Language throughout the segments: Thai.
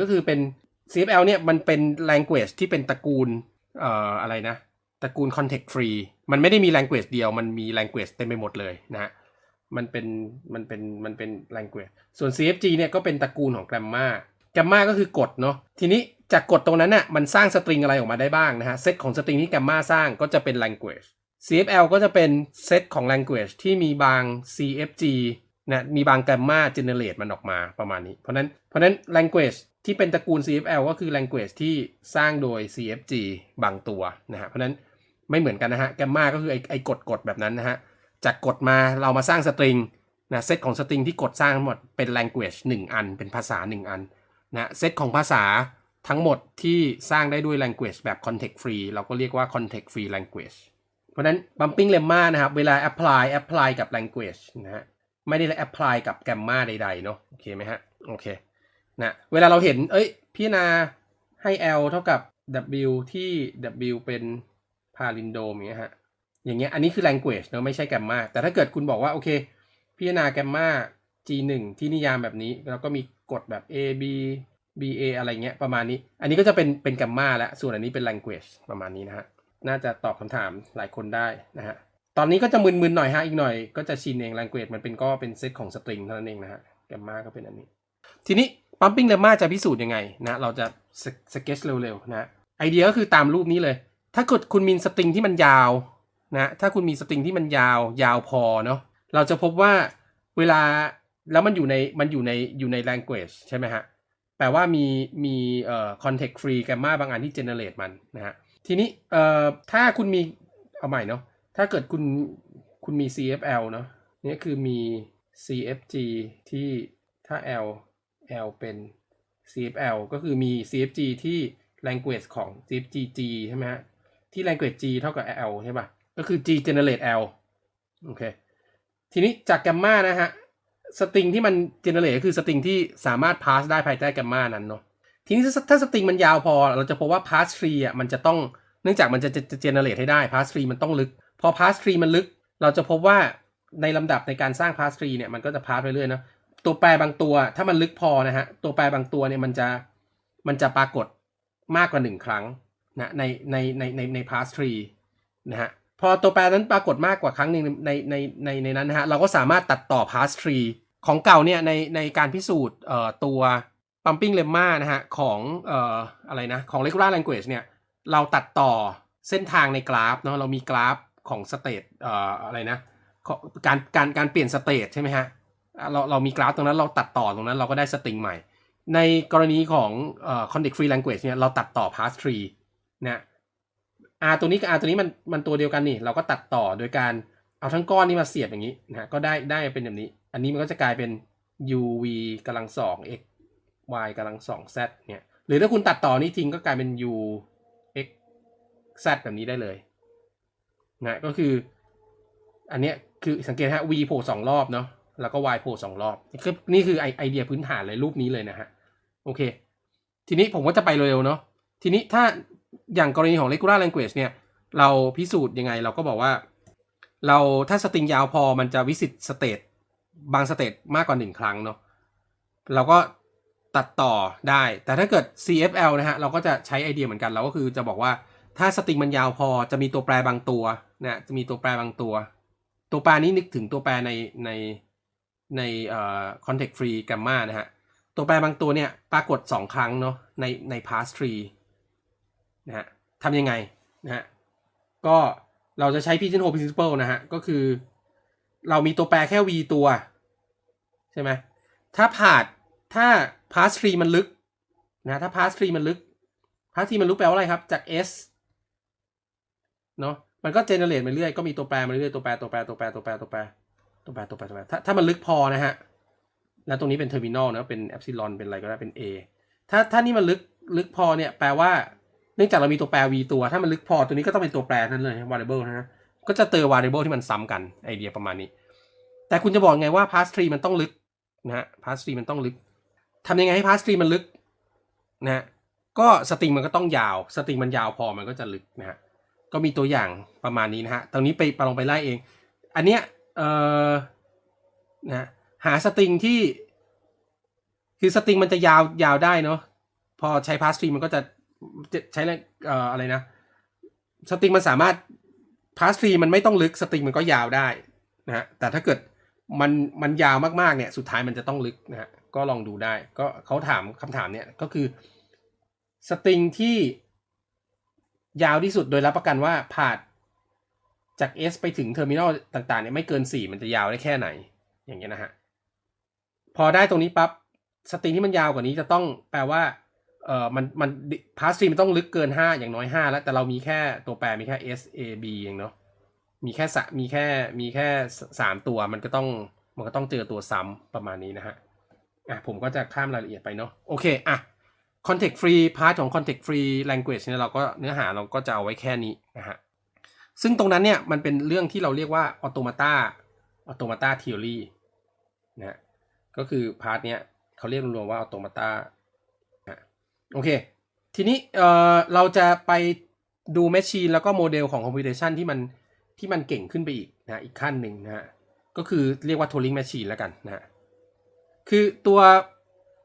ก็คือเป็น CFL เนี่ยมันเป็น language ที่เป็นตระกูลเอ่ออะไรนะ ตระกูล context free มันไม่ได้มี language เดียว มันมี language เต็มไปหมดเลยนะฮะมันเป็นมันเป็นมันเป็น language ส่วน CFG เนี่ยก็เป็นตระกูลของ grammar grammar ก็คือกฎเนาะทีนี้จากกฎตรงนั้นน่ะมันสร้างสตริงอะไรออกมาได้บ้างนะฮะเซตของสตริงที่ grammar สร้างก็จะเป็น language CFL ก็จะเป็นเซตของ language ที่มีบาง CFG นะมีบาง grammar generate มันออกมาประมาณนี้ เพราะนั้นเพราะนั้น language ที่เป็นตระกูล CFL ก็คือ language ที่สร้างโดย CFG บางตัวนะฮะเพราะนั้นไม่เหมือนกันนะฮะ grammar ก็คือไอ้ไอ้กฎกฎแบบนั้นนะฮะจากกฎมาเรามาสร้างสตริงนะเซตของสตริงที่กดสร้างทั้งหมดเป็น language 1 อัน เป็นภาษา 1 อันนะเซตของภาษาทั้งหมดที่สร้างได้ด้วย language แบบ context free เราก็เรียกว่า context free language เพราะนั้น bumping lemma นะครับ เวลา apply apply กับ language นะฮะไม่ได้ apply กับ gamma ใดๆเนาะโอเคไหมฮะโอเค นะเวลาเราเห็น เอ้ยพิจารณาให้ L เท่ากับ W ที่ W เป็นพาลินโดมอย่างเงี้ยฮะ อย่างเงี้ย อันนี้คือ language เนอะไม่ใช่ gamma แต่ถ้าเกิดคุณบอกว่า โอเค พิจารณา gamma G1 ที่นิยามแบบนี้ แล้วก็มีกฎแบบ A B B A อะไรเงี้ยประมาณนี้ อันนี้ก็จะเป็นเป็น gamma แล้ว ส่วนอันนี้เป็น language ประมาณนี้นะฮะ น่าจะตอบคำถามหลายคนได้นะฮะ ตอนนี้ก็จะมึนๆหน่อยฮะ อีกหน่อยก็จะชินเอง language มันเป็นก็เป็นเซตของสตริงเท่านั้นเองนะฮะ gamma ก็เป็นอันนี้ ทีนี้ pumping lemma จะพิสูจน์ยังไงนะเราจะสเก็ตเร็วๆนะไอเดียก็คือตามรูปนี้เลย ถ้าเกิดคุณมีสตริงที่มันยาวนะถ้าคุณมีสตริงที่มันยาวยาวพอเนาะเราจะพบว่าเวลาแล้วมันอยู่ในมันอยู่ในอยู่ใน language ใช่ไหมฮะแปลว่ามีมีเอ่อ context free grammar บางอันที่ generate มันนะฮะทีนี้เอ่อถ้าคุณมีเอาใหม่เนาะถ้าเกิดคุณคุณมี CFL เนาะนี่คือมี CFG ที่ถ้า L L เป็น CFL ก็คือมี CFG ที่ language ของ CFG G ใช่ไหมฮะ ที่ language G เท่ากับ L ใช่ป่ะ ก็คือ G generate L โอเค ทีนี้จาก gamma นะฮะ สตริงที่มัน generate ก็คือสตริงที่สามารถ pass ได้ภายใต้ gamma นั้นเนาะ ทีนี้ถ้าสตริงมันยาวพอ เราจะพบว่า pass tree อะมันจะต้อง เนื่องจากมันจะจะจะ generate ให้ได้ pass tree มันต้องลึก พอ pass tree มันลึก เราจะพบว่าในลำดับในการสร้าง pass tree เนี่ย มันก็จะ pass ไปเรื่อยนะ ตัวแปรบางตัว ถ้ามันลึกพอนะฮะตัวแปรบางตัวเนี่ยมันจะมันจะปรากฏมากกว่าหนึ่งครั้งนะในในในในใน pass tree นะฮะพอตัวแปรนั้นปรากฏมากกว่าครั้งหนึ่งในในในในนั้นนะฮะเราก็สามารถตัดต่อ pass tree ของเก่าเนี่ยในในการพิสูจน์เอ่อตัว pumping lemma นะฮะของเอ่ออะไรนะของ regular language เนี่ยเราตัดต่อเส้นทางในกราฟเนาะเรามีกราฟของสเตตเอ่ออะไรนะการการการเปลี่ยนสเตตใช่ไหมฮะ เราเรามีกราฟตรงนั้นเราตัดต่อตรงนั้นเราก็ได้สตริงใหม่ ในกรณีของเอ่อ context free language เนี่ยเราตัดต่อ pass tree นะ R ตัวนี้กับ R ตัวนี้มันมันตัวเดียวกันนี่ เราก็ตัดต่อโดยการเอาทั้งก้อนนี้มาเสียบอย่างนี้นะก็ได้ได้เป็นแบบนี้ อันนี้มันก็จะกลายเป็น uv กำลังสอง x y กำลังสอง z เนี่ยหรือถ้าคุณตัดต่อนี่ทิ้งก็กลายเป็น u x z แบบนี้ได้เลยนะก็คือ อันเนี้ยคือสังเกตฮะ v โผล่สองรอบเนาะ แล้วก็ y โผล่สองรอบนี่คือนี่คือไอไอเดียพื้นฐานเลยรูปนี้เลยนะฮะโอเค ทีนี้ผมก็จะไปเร็วๆเนาะทีนี้ถ้าอย่างกรณีของ regular language เนี่ย เราพิสูจน์ยังไงเราก็บอกว่า เราถ้าสตริงยาวพอมันจะวิสิตสเตตบางสเตตมากกว่าหนึ่งครั้งเนาะเราก็ตัดต่อได้ แต่ถ้าเกิด CFL นะฮะ เราก็จะใช้ไอเดียเหมือนกัน เราก็คือจะบอกว่าถ้าสตริงมันยาวพอจะมีตัวแปรบางตัวนะจะมีตัวแปรบางตัว ตัวแปรนี้นึกถึงตัวแปรในใน ในเอ่อ context free gamma นะฮะ ตัวแปรบางตัวเนี่ยปรากฏ 2 ครั้งเนาะในใน pass tree นะฮะทำยังไงนะฮะ ก็เราจะใช้ pigeonhole principle นะฮะ ก็คือเรามีตัวแปรแค่ v ตัว ใช่ไหมถ้าผ่านถ้า pass tree มันลึกนะถ้า pass tree มันลึก pass tree มันลึกแปลว่าอะไรครับ จาก s เนาะมันก็ generate มาเรื่อยก็มีตัวแปรมาเรื่อยตัวแปรตัวแปรตัวแปรตัวแปรตัวแปร ตัวแปรตัวแปรตัวแปรถ้าถ้ามันลึกพอนะฮะแล้วตรงนี้เป็น terminal นะเป็น epsilon เป็นอะไรก็ได้เป็น a ถ้าถ้านี่มันลึกลึกพอเนี่ยแปลว่าเนื่องจากเรามีตัวแปร v ตัว ถ้ามันลึกพอตัวนี้ก็ต้องเป็นตัวแปรนั่นเลย variable นะฮะก็จะเจอ variable ที่มันซ้ำกันไอเดียประมาณนี้ แต่คุณจะบอกไงว่า pass tree มันต้องลึกนะฮะ pass tree มันต้องลึกทำยังไงให้ pass tree มันลึกนะฮะก็สตริงมันก็ต้องยาว สตริงมันยาวพอมันก็จะลึกนะฮะก็มีตัวอย่างประมาณนี้นะฮะตรงนี้ไปลองไปไล่เอง อันเนี้ย เอ่อนะฮะหาสตริงที่ คือสตริงมันจะยาวยาวได้เนาะพอใช้พาสตรีมันก็จะจะใช้อะไรเอ่ออะไรนะสตริงมันสามารถพาสตรีมันไม่ต้องลึกสตริงมันก็ยาวได้นะฮะแต่ถ้าเกิดมันมันยาวมากๆเนี่ยสุดท้ายมันจะต้องลึกนะฮะก็ลองดูได้ ก็เขาถามคำถามเนี่ยก็คือสตริงที่ยาวที่สุดโดยรับประกันว่าผ่าน จาก S ไปถึงเทอร์มินอลต่างๆเนี่ยไม่เกิน 4 มันจะยาวได้แค่ไหน อย่างเงี้ยนะฮะ พอได้ตรงนี้ปั๊บสตริงที่มันยาวกว่านี้จะต้องแปลว่าเอ่อมันมันพาสตรีมันต้องลึกเกิน 5 อย่างน้อย 5 แล้ว แต่เรามีแค่ตัวแปรมีแค่ S A B เองเนาะมีแค่สมีแค่มีแค่สามตัวมันก็ต้องมันก็ต้องเจอตัวซ้ำประมาณนี้นะฮะอะผมก็จะข้ามรายละเอียดไปเนาะโอเคอะ context free part ของ context free language เนี่ยเราก็เนื้อหาเราก็จะเอาไว้แค่นี้นะฮะ ซึ่งตรงนั้นเนี่ยมันเป็นเรื่องที่เราเรียกว่า automata automata theory นะฮะก็คือพาร์ทเนี้ยเขาเรียกรวมว่า automata นะโอเค ทีนี้เอ่อเราจะไปดูแมชชีนแล้วก็โมเดลของคอมพิวเตชันที่มันที่มันเก่งขึ้นไปอีกนะอีกขั้นหนึ่งนะฮะก็คือเรียกว่า Turing Machine แล้วกันนะฮะคือตัว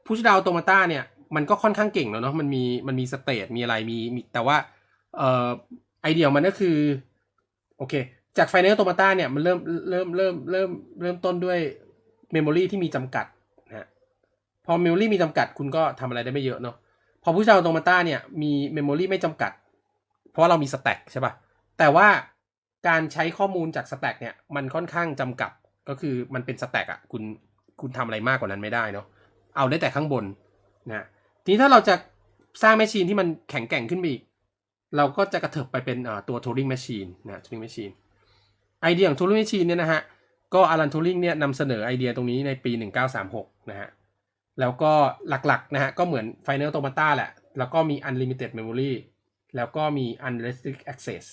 พุชดาวโตมาตาเนี่ยมันก็ค่อนข้างเก่งแล้วเนาะมันมีมันมีสเตทมีอะไรมีมีแต่ว่าเอ่อไอเดียมันก็คือ โอเค จาก Final Automata เนี่ยมันเริ่มเริ่มเริ่มเริ่มเริ่มต้นด้วยเมมโมรีที่มีจำกัดนะฮะพอเมมโมรีมีจำกัดคุณก็ทำอะไรได้ไม่เยอะเนาะพอพุชดาวโตมาตาเนี่ยมีเมมโมรีไม่จำกัด เพราะว่าเรามีสแต็กใช่ป่ะแต่ว่าการใช้ข้อมูลจากสแต็กเนี่ยมันค่อนข้างจำกัดก็คือมันเป็นสแต็กอะคุณคุณทำอะไรมากกว่านั้นไม่ได้เนาะเอาได้แต่ข้างบนนะทีนี้ถ้าเราจะสร้างแมชชีนที่มันแข็งแกร่งขึ้นไปอีก เราก็จะกระเถิบไปเป็นตัว Turing Machine นะ Turing Machine ไอเดียของ Turing Machine เนี่ยนะฮะ ก็อลันทูริงเนี่ยนำเสนอไอเดียตรงนี้ในปี 1936 นะฮะ แล้วก็หลักๆนะฮะ ก็เหมือน Final Automata แหละ แล้วก็มี Unlimited Memory แล้วก็มี Unrestricted Access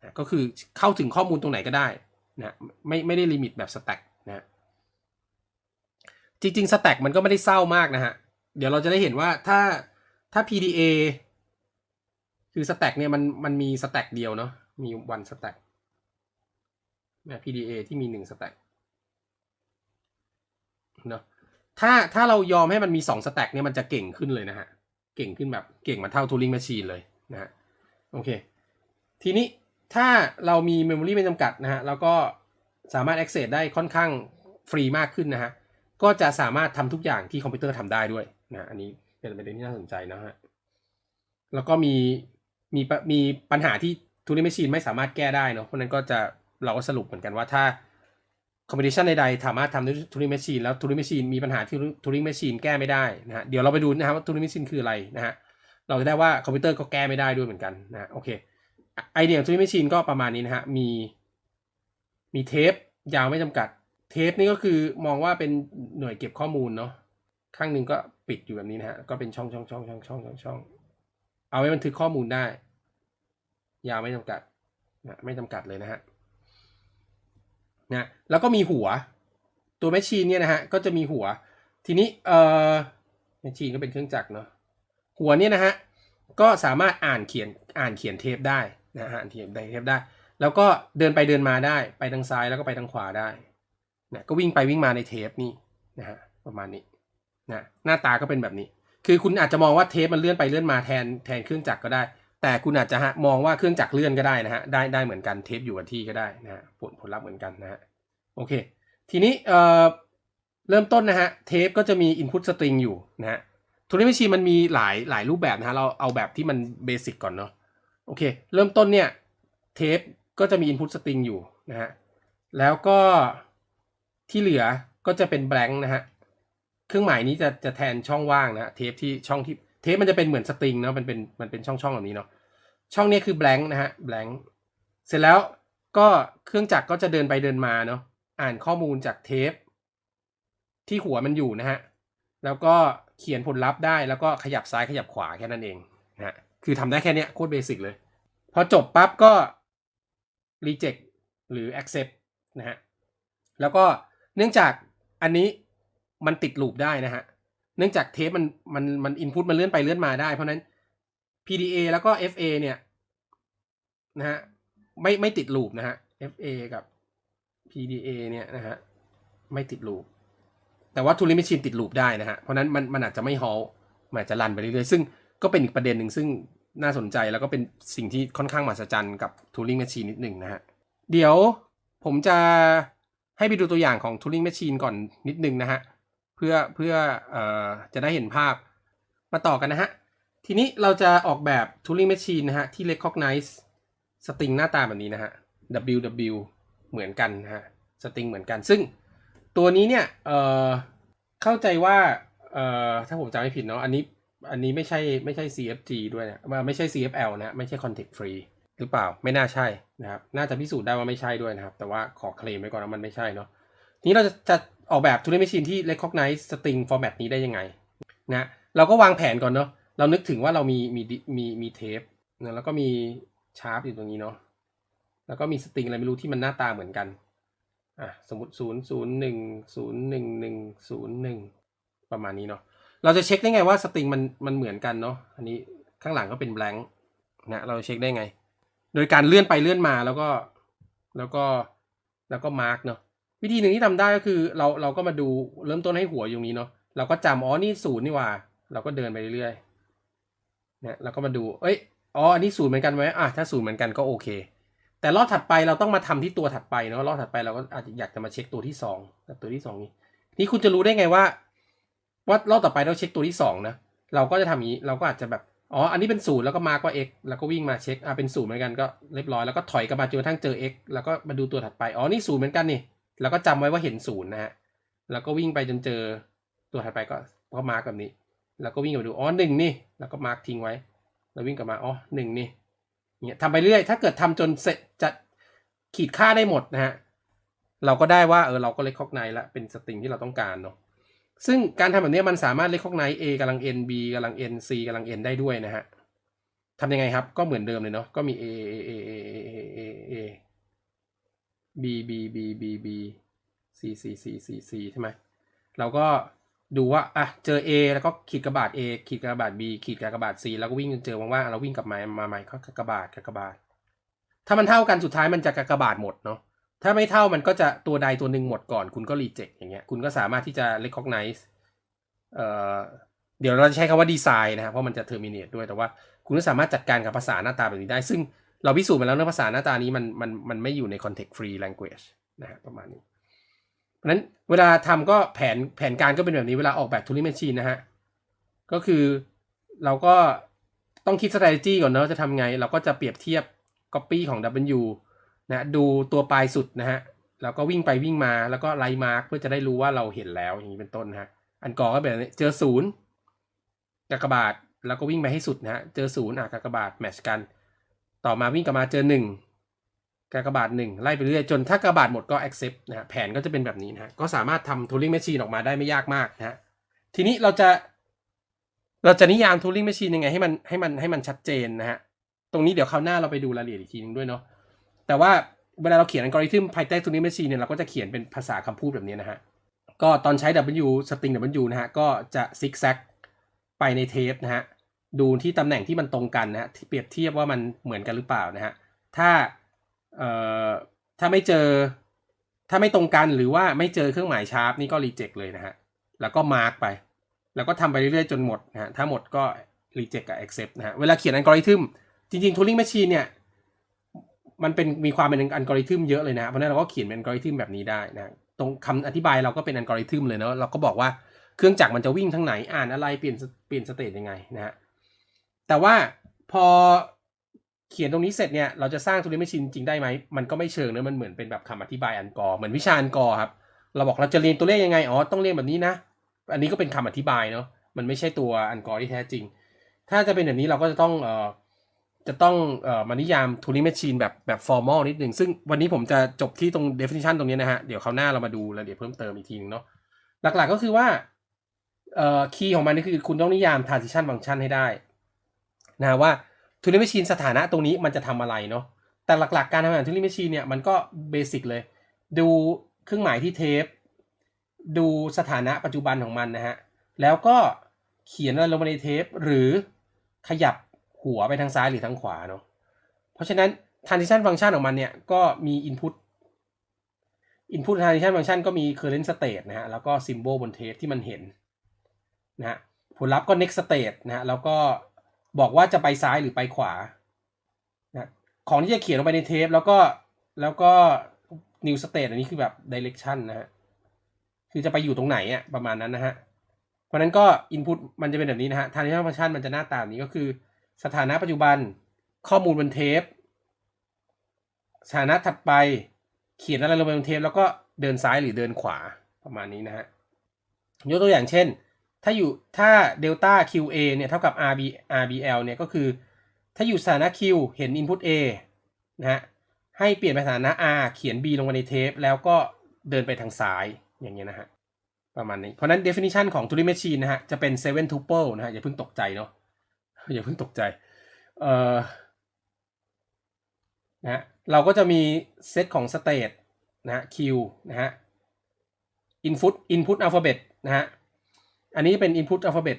นะก็คือเข้าถึงข้อมูลตรงไหนก็ได้นะไม่ไม่ได้ลิมิตแบบ Stack นะจริงๆ Stack มันก็ไม่ได้เศร้ามากนะฮะ เดี๋ยวเราจะได้เห็นว่าถ้าถ้า PDA คือ Stack เนี่ยมันมันมี Stack เดียวเนาะมี one Stack นะ PDA ที่มีหนึ่ง Stack เนาะถ้าถ้าเรายอมให้มันมีสอง Stack เนี่ยมันจะเก่งขึ้นเลยนะฮะ เก่งขึ้นแบบเก่งมาเท่า Turing Machine เลยนะฮะโอเค ทีนี้ถ้าเรามี Memory ไม่จำกัดนะฮะ แล้วก็สามารถ access ได้ค่อนข้างฟรีมากขึ้นนะฮะ ก็จะสามารถทำทุกอย่างที่คอมพิวเตอร์ทำได้ด้วยนะ อันนี้เป็นประเด็นที่น่าสนใจนะฮะ แล้วก็มี มีปะมีปัญหาที่ทูริ n มชชีนไม่สามารถแก้ได้เนาะเพราะนั้นก็จะเราก็สรุปเหมือนกันว่าถ้าคอมพิวเตชันใดๆสามารถทำด้วยทูริ n มชชีนแล้วทูริ n มชชีนมีปัญหาที่ทูริ n มชชีนแก้ไม่ได้นะฮะเดี๋ยวเราไปดูนะครับว่าทูริ n มชชีนคืออะไรนะฮะเราจะได้ว่าคอมพิวเตอร์ก็แก้ไม่ได้ด้วยเหมือนกันนะโอเคไอเดียของทูริ n มชชีนก็ประมาณนี้นะฮะมีมีเทปยาวไม่จำกัดเทปนี่ก็คือมองว่าเป็นหน่วยเก็บข้อมูลเนาะข้างหนึ่งก็ปิดอยู่แบบนี้นะฮะก็เป็นช่องช่องช่องช่องช่องช่องช่อง เอาไว้บันทึกข้อมูลได้ ยาวไม่จำกัดนะไม่จำกัดเลยนะฮะนะแล้วก็มีหัว ตัวแมชชีนเนี่ยนะฮะก็จะมีหัว ทีนี้เอ่อแมชชีนก็เป็นเครื่องจักรเนาะหัวเนี่ยนะฮะก็สามารถอ่านเขียนอ่านเขียนเทปได้นะฮะอ่านเขียนเทปได้ แล้วก็เดินไปเดินมาได้ ไปทางซ้ายแล้วก็ไปทางขวาได้นะก็วิ่งไปวิ่งมาในเทปนี่นะฮะประมาณนี้นะหน้าตาก็เป็นแบบนี้ คือคุณอาจจะมองว่าเทปมันเลื่อนไปเลื่อนมาแทนแทนเครื่องจักรก็ได้ แต่คุณอาจจะฮะมองว่าเครื่องจักรเลื่อนก็ได้นะฮะได้ได้เหมือนกันเทปอยู่กับที่ก็ได้นะฮะผลผลลัพธ์เหมือนกันนะฮะโอเค ทีนี้เอ่อเริ่มต้นนะฮะเทปก็จะมี input string อยู่นะฮะทูริ n มช i ีมันมีหลายหลายรูปแบบนะฮะเราเอาแบบที่มันเบสิกก่อนเนาะโอเค เริ่มต้นเนี่ยเทปก็จะมี input string อยู่นะฮะแล้วก็ที่เหลือก็จะเป็น blank นะฮะ เครื่องหมายนี้จะจะแทนช่องว่างนะเทปที่ช่องที่เทปมันจะเป็นเหมือนสตริงเนาะมันเป็นมันเป็นช่องช่องแบบนี้เนาะช่องนี้คือ blank นะฮะ blank เสร็จแล้วก็เครื่องจักรก็จะเดินไปเดินมาเนาะอ่านข้อมูลจากเทป ที่หัวมันอยู่นะฮะแล้วก็เขียนผลลัพธ์ได้แล้วก็ขยับซ้ายขยับขวาแค่นั้นเองนะฮะคือทำได้แค่นี้โคตรเบสิกเลย พอจบปั๊บก็ reject หรือ accept นะฮะแล้วก็เนื่องจากอันนี้ มันติดลูปได้นะฮะ เนื่องจากเทปมันมันมันอินพุตมันเลื่อนไปเลื่อนมาได้ เพราะนั้น PDA แล้วก็ FA เนี่ยนะฮะไม่ไม่ติดลูปนะฮะ FA กับ PDA เนี่ยนะฮะไม่ติดลูป แต่ว่า Turing Machine ติดลูปได้นะฮะ เพราะนั้นมันมันอาจจะไม่ฮอลมันอาจจะรันไปเรื่อยๆ ซึ่งก็เป็นอีกประเด็นหนึ่งซึ่งน่าสนใจแล้วก็เป็นสิ่งที่ค่อนข้างมหัศจรรย์กับ Turing Machine นิดหนึ่งนะฮะ เดี๋ยวผมจะให้ไปดูตัวอย่างของ Turing Machine ก่อนนิดนึงนะฮะ พื่อเพื่อออจะได้เห็นภาพมาต่อกันนะฮะ ทีนี้เราจะออกแบบ Turing Machine นะฮะ ที่ recognize สตริงหน้าตาแบบนี้นะฮะ WW เหมือนกันนะฮะสตริงเหมือนกัน ซึ่งตัวนี้เนี่ยเเข้าใจว่าถ้าผมจำไม่ผิดเนาะอันนี้อันนี้ไม่ใช่ไม่ใช่ CFG ด้วยนะไม่ใช่ CFL นะไม่ใช่ context free หรือเปล่าไม่น่าใช่นะครับ น่าจะพิสูจน์ได้ว่าไม่ใช่ด้วยนะครับ แต่ว่าขอเคลมไว้ก่อนว่ามันไม่ใช่เนาะทีนี้เราจะจะ ออกแบบ Turing Machine ที่ recognize string format นี้ได้ยังไงนะเราก็วางแผนก่อนเนาะเรานึกถึงว่าเรามีมีมีมีเทปนะแล้วก็มีชาร์ปอยู่ตรงนี้เนาะแล้วก็มีสตริงอะไรไม่รู้ที่มันหน้าตาเหมือนกันอะสมมติศูนย์ศูนย์หนึ่งศูนย์หนึ่งหนึ่งศูนย์หนึ่งประมาณนี้เนาะเราจะเช็คได้ไงว่าสตริงมันมันเหมือนกันเนาะอันนี้ข้างหลังก็เป็น blank นะเราเช็คได้ไง โดยการเลื่อนไปเลื่อนมาแล้วก็แล้วก็แล้วก็มาร์กเนาะ วิธีหนึ่งที่ทำได้ก็คือ เราเราก็มาดูเริ่มต้นให้หัวอยู่ตรงนี้เนาะเราก็จำอ๋อนี่ศูนย์นี่ว่า เราก็เดินไปเรื่อยๆเนี่ยเราก็มาดู เอ้ยอ๋ออันนี้ศูนย์เหมือนกันไหมอะถ้าศูนย์เหมือนกันก็โอเค แต่รอบถัดไปเราต้องมาทำที่ตัวถัดไปเนาะรอบถัดไปเราก็อาจจะอยากจะมาเช็คตัวที่สองต่ตัวที่สองนี้นี่คุณจะรู้ได้ไงว่าว่ารอบต่อไปเราเช็คตัวที่สองนะเราก็จะทำอย่างนี้เราก็อาจจะแบบอ๋ออันนี้เป็นศูนย์แล้วก็มาร์กว่า x แล้วก็วิ่งมาเช็คอะเป็นศูนย์เหมือนกันก็เรียบร้อยแล้วก็ถอยกลับมาจนกระทั่งเจอ x แล้วก็มาดูตัวถัดไปอ๋อนี่ศูนย์เหมือนกันนี่ แล้วก็จำไว้ว่าเห็นศูนย์นะฮะ แล้วก็วิ่งไปจนเจอตัวถัดไปก็ก็มาร์กแบบนี้ แล้วก็วิ่งกลับดู อ๋อหนึ่งนี่ แล้วก็มาร์กทิ้งไว้ แล้ววิ่งกลับมา อ๋อหนึ่งนี่ เนี่ยทำไปเรื่อย ถ้าเกิดทำจนเสร็จจะขีดค่าได้หมดนะฮะ เราก็ได้ว่าเออเราก็เล c คอกไนละ เป็นสตริงที่เราต้องการเนาะ ซึ่งการทำแบบนี้มันสามารถเล c คอกไน A กำลัง n b กำลัง n c กำลัง n ได้ด้วยนะฮะทำยังไงครับ ก็เหมือนเดิมเลยเนาะ ก็มี a a a a a a a b b b b b c c c c c ใช่ไหมเราก็ดูว่าอะเจอ A แล้วก็ขีดกระบาด A ขีดกระบาด B ขีดกระบาด C แล้วก็วิ่งจนเจอว่างๆเราวิ่งกลับมามาใหม่ก็กระบาดกระบาด ถ้ามันเท่ากันสุดท้ายมันจะกระบาดหมดเนาะถ้าไม่เท่ามันก็จะตัวใดตัวหนึ่งหมดก่อน คุณก็รีเจ็คอย่างเงี้ยคุณก็สามารถที่จะ recognize เอ่อเดี๋ยวเราจะใช้คำว่าดีไซน์นะครับเพราะมันจะ terminate ด้วยแต่ว่าคุณก็สามารถจัดการกับภาษาหน้าตาแบบนี้ได้ ซึ่ง เราพิสูจน์มาแล้วนะภาษาหน้าตานี้มันมันมันไม่อยู่ใน context free language นะฮะประมาณนี้ เพราะนั้นเวลาทำก็แผนแผนการก็เป็นแบบนี้เวลาออกแบบ Turing Machine นะฮะ ก็คือเราก็ต้องคิด strategy ก่อนเนอะจะทำไง เราก็จะเปรียบเทียบ copy ของ W นะดูตัวปลายสุดนะฮะ แล้วก็วิ่งไปวิ่งมาแล้วก็ไลน์มาร์กเพื่อจะได้รู้ว่าเราเห็นแล้วอย่างนี้เป็นต้นนะฮะ อันก่อก็แบบนี้เจอศูนย์กากบาทแล้วก็วิ่งไปให้สุดนะฮะ เจอศูนย์อะกากบาทแมทชกัน ต่อมาวิ่งกลับมาเจอหนึ่งกากบาทหนึ่งไล่ไปเรื่อยจนถ้ากากบาทหมดก็ accept นะฮะแผนก็จะเป็นแบบนี้นะฮะก็สามารถทำ Turing Machine ออกมาได้ไม่ยากมากนะฮะทีนี้เราจะ เราจะนิยาม Turing Machine ยังไงให้มันให้มันให้มันชัดเจนนะฮะตรงนี้เดี๋ยวคราวหน้าเราไปดูรายละเอียดอีกทีนึงด้วยเนาะแต่ว่าเวลาเราเขียนอัลกอริทึมภายใต้ Turing Machine เนี่ยเราก็จะเขียนเป็นภาษาคำพูดแบบนี้นะฮะก็ตอนใช้ W string W นะฮะก็จะซิกแซกไปในเทปนะฮะ ดูที่ตำแหน่งที่มันตรงกันนะฮะเปรียบเทียบว่ามันเหมือนกันหรือเปล่านะฮะถ้าเอ่อถ้าไม่เจอ ถ้าไม่ตรงกันหรือว่าไม่เจอเครื่องหมายชาร์ปนี่ก็รีเจ็คเลยนะฮะแล้วก็มาร์กไป แล้วก็ทำไปเรื่อยๆจนหมดนะฮะถ้าหมดก็รีเจ็คกับ accept นะฮะเวลาเขียนอัลกอริทึมจริงๆ Turing Machine เนี่ยมันเป็นมีความเป็นอัลกอริทึมเยอะเลยนะเพราะนั้นเราก็เขียนเป็นอัลกอริทึมแบบนี้ได้นะตรงคำอธิบายเราก็เป็นอัลกอริทึมเลยเนาะเราก็บอกว่าเครื่องจักรมันจะวิ่งทั้งไหนอ่านอะไรเปลี่ยนเปลี่ยนสเตตยังไงนะฮะ แต่ว่าพอเขียนตรงนี้เสร็จเนี่ยเราจะสร้าง Turing Machine จริงได้ไหมมันก็ไม่เชิงนะมันเหมือนเป็นแบบคำอธิบายอันกอเหมือนวิชาอันกอครับเราบอกเราจะเรียนตัวเลขยังไงอ๋อต้องเรียนแบบนี้นะ อันนี้ก็เป็นคำอธิบายเนาะมันไม่ใช่ตัวอันกอที่แท้จริง ถ้าจะเป็นแบบนี้เราก็จะต้องเอ่อจะต้องเอ่อมานิยาม Turing Machine แบบแบบ formal นิดหนึ่งซึ่งวันนี้ผมจะจบที่ตรง definition ตรงนี้นะฮะเดี๋ยวคราวหน้าเรามาดูรายละเอียดเพิ่มเติมอีกทีนึงเนาะหลักๆก็คือว่าเอ่อคีย์ของมันนี่คือคุณต้องนิยาม transition function ให้ได้ นะว่า Turing Machine สถานะตรงนี้มันจะทำอะไรเนาะแต่หลักๆการทำงาน Turing Machine เนี่ยมันก็เบสิกเลย ดูเครื่องหมายที่เทป ดูสถานะปัจจุบันของมันนะฮะแล้วก็เขียนอะไรลงไปในเทป หรือขยับหัวไปทางซ้ายหรือทางขวาเนาะเพราะฉะนั้น transition function ของมันเนี่ยก็มี input input transition function ก็มี current state นะฮะแล้วก็ symbol บนเทปที่มันเห็นนะฮะผลลัพธ์ก็ next state นะฮะแล้วก็ บอกว่าจะไปซ้ายหรือไปขวานะของที่จะเขียนลงไปในเทป แล้วก็แล้วก็ new state อันนี้คือแบบ direction นะฮะคือจะไปอยู่ตรงไหนอะประมาณนั้นนะฮะเพราะฉะนั้นก็ input มันจะเป็นแบบนี้นะฮะ transition function มันจะหน้าตาแบบนี้ก็คือ สถานะปัจจุบันข้อมูลบนเทป สถานะถัดไปเขียนอะไรลงไปบนเทป แล้วก็เดินซ้ายหรือเดินขวาประมาณนี้นะฮะยกตัวอย่างเช่น ถ้าอยู่ถ้า delta QA เนี่ยเท่ากับ RB RBL เนี่ยก็คือ ถ้าอยู่สถานะ Q เห็น input A นะฮะให้เปลี่ยนไปสถานะ R เขียน B ลงมาในเทป แล้วก็เดินไปทางซ้ายอย่างเงี้ยนะฮะประมาณนี้ เพราะนั้น definition ของ Turing Machine นะฮะจะเป็น seven tuple นะฮะอย่าเพิ่งตกใจเนาะอย่าเพิ่งตกใจเอ่อนะฮะเราก็จะมีเซตของ state นะฮะ Q นะฮะ input input alphabet นะฮะ อันนี้เป็น input alphabet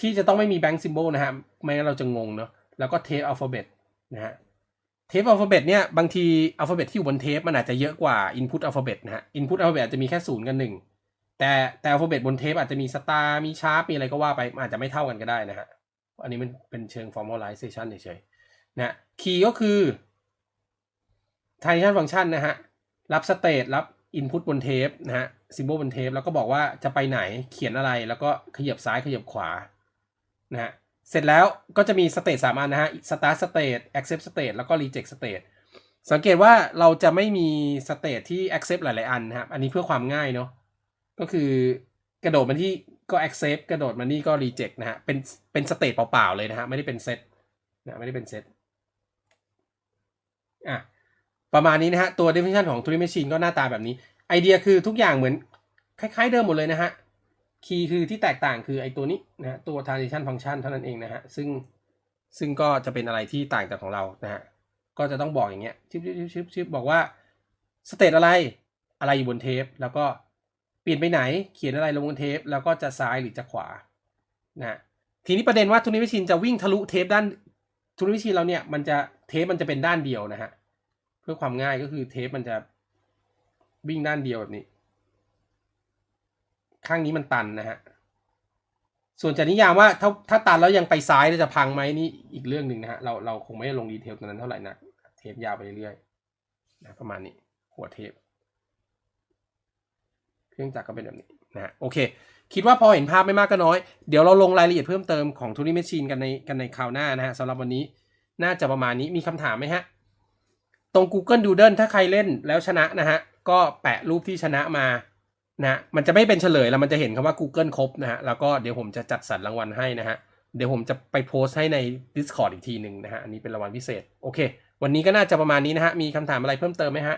ที่จะต้องไม่มี bank symbol นะฮะไม่งั้นเราจะงงเนาะแล้วก็ tape alphabet นะฮะ tape alphabet เนี่ยบางที alphabet ที่อยู่บนเทปมันอาจจะเยอะกว่า input alphabet นะฮะ input alphabet จจะมีแค่ศูนย์กับหนึ่งแต่แต่ alphabet บนเทปอาจจะมีสตาร์มีชาร์ปมีอะไรก็ว่าไปอาจจะไม่เท่ากันก็ได้นะฮะอันนี้มันเป็นเชิง formalization เฉยๆนะ key ก็คือ transition function นะฮะรับ state รับ input บนเทปนะฮะ symbol บนเทปแล้วก็บอกว่าจะไปไหนเขียนอะไรแล้วก็ขยับซ้ายขยับขวานะฮะเสร็จแล้วก็จะมี state สามอันนะฮะ start state accept state แล้วก็ reject state สังเกตว่าเราจะไม่มี state ที่ accept หลาย ๆ อันนะครับ อันนี้เพื่อความง่ายเนาะ ก็คือกระโดดมาที่ก็ accept กระโดดมานี่ก็ reject นะฮะ เป็น เป็น state เปล่า ๆ เลยนะฮะ ไม่ได้เป็นเซตนะ ไม่ได้เป็นเซต อะ ประมาณนี้นะฮะ ตัว definition ของ Turing Machine ก็หน้าตาแบบนี้ ไอเดียคือทุกอย่างเหมือนคล้ายๆเดิมหมดเลยนะฮะ คีย์คือที่แตกต่างคือไอตัวนี้นะฮะตัว transition function เท่านั้นเองนะฮะ ซึ่งซึ่งก็จะเป็นอะไรที่ต่างจากของเรานะฮะ ก็จะต้องบอกอย่างเงี้ยชิบชิบชิบชิบบอกว่า state อะไรอะไรอยู่บนเทป แล้วก็เปลี่ยนไปไหนเขียนอะไรลงบนเทป แล้วก็จะซ้ายหรือจะขวานะทีนี้ประเด็นว่า Turing Machine จะวิ่งทะลุเทปด้าน Turing Machine เราเนี่ยมันจะเทปมันจะเป็นด้านเดียวนะฮะ พื่อความง่ายก็คือเทปมันจะวิ่งด้านเดียวแบบนี้ ข้างนี้มันตันนะฮะ ส่วนจะนิยามว่าถ้าถ้าตันแล้วยังไปซ้ายจะพังไหมนี่อีกเรื่องหนึ่งนะฮะ เราเราคงไม่ลงดีเทลตรงนั้นเท่าไหร่นะเทปยาวไปเรื่อยๆนะประมาณนี้ หัวเทป เครื่องจักรก็เป็นแบบนี้นะฮะโอเค คิดว่าพอเห็นภาพไม่มากก็น้อย เดี๋ยวเราลงรายละเอียดเพิ่มเติมของ Turing Machine กันในกันในคราวหน้านะฮะสำหรับวันนี้น่าจะประมาณนี้มีคำถามไหมฮะ ตรง Google Doodle ถ้าใครเล่นแล้วชนะนะฮะ ก็แปะรูปที่ชนะมานะมันจะไม่เป็นเฉลยแล้วมันจะเห็นคำว่า Google ครบนะฮะ แล้วก็เดี๋ยวผมจะจัดสรรรางวัลให้นะฮะ เดี๋ยวผมจะไปโพสต์ให้ใน Discord อีกทีหนึ่งนะฮะ อันนี้เป็นรางวัลพิเศษ โอเค วันนี้ก็น่าจะประมาณนี้นะฮะ มีคำถามอะไรเพิ่มเติมไหมฮะ